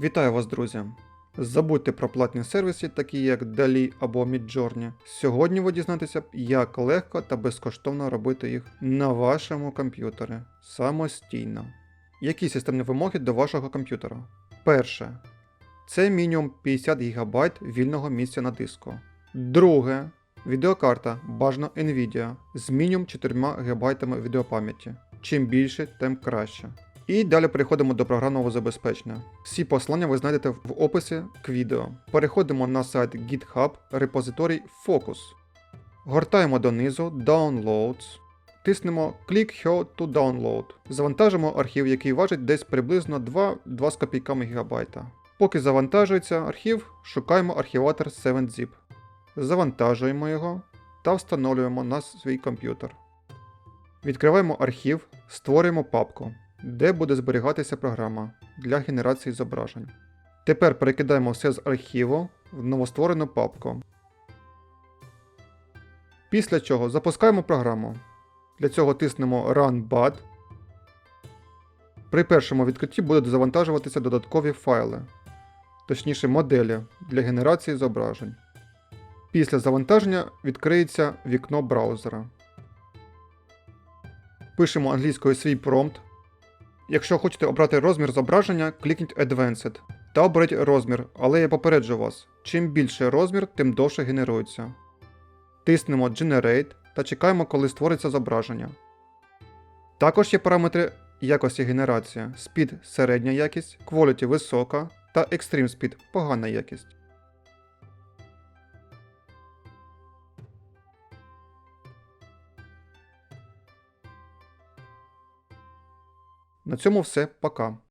Вітаю вас, друзі! Забудьте про платні сервіси, такі як DALI або Midjourney. Сьогодні ви дізнаєтеся, як легко та безкоштовно робити їх на вашому комп'ютері самостійно. Які системні вимоги до вашого комп'ютера? Перше. Це мінімум 50 ГБ вільного місця на диску. Друге. Відеокарта бажано Nvidia з мінімум 4 ГБ відеопам'яті. Чим більше, тим краще. І далі переходимо до програмного забезпечення. Всі посилання ви знайдете в описі к відео. Переходимо на сайт GitHub, репозиторій Focus. Гортаємо донизу Downloads. Тиснемо Click Here to Download. Завантажимо архів, який важить десь приблизно 2-2 з копійками ГБ. Поки завантажується архів, шукаємо архіватор 7zip. Завантажуємо його та встановлюємо на свій комп'ютер. Відкриваємо архів, створюємо папку, де буде зберігатися програма для генерації зображень. Тепер перекидаємо все з архіву в новостворену папку. Після чого запускаємо програму. Для цього тиснемо Run BAD. При першому відкритті будуть завантажуватися додаткові файли, точніше моделі для генерації зображень. Після завантаження відкриється вікно браузера. Пишемо англійською свій промпт. Якщо хочете обрати розмір зображення, клікніть Advanced та оберіть розмір, але я попереджу вас, чим більше розмір, тим довше генерується. Тиснемо Generate та чекаємо, коли створиться зображення. Також є параметри якості генерації: Speed середня якість, Quality висока та Extreme Speed погана якість. На цьому все, пока.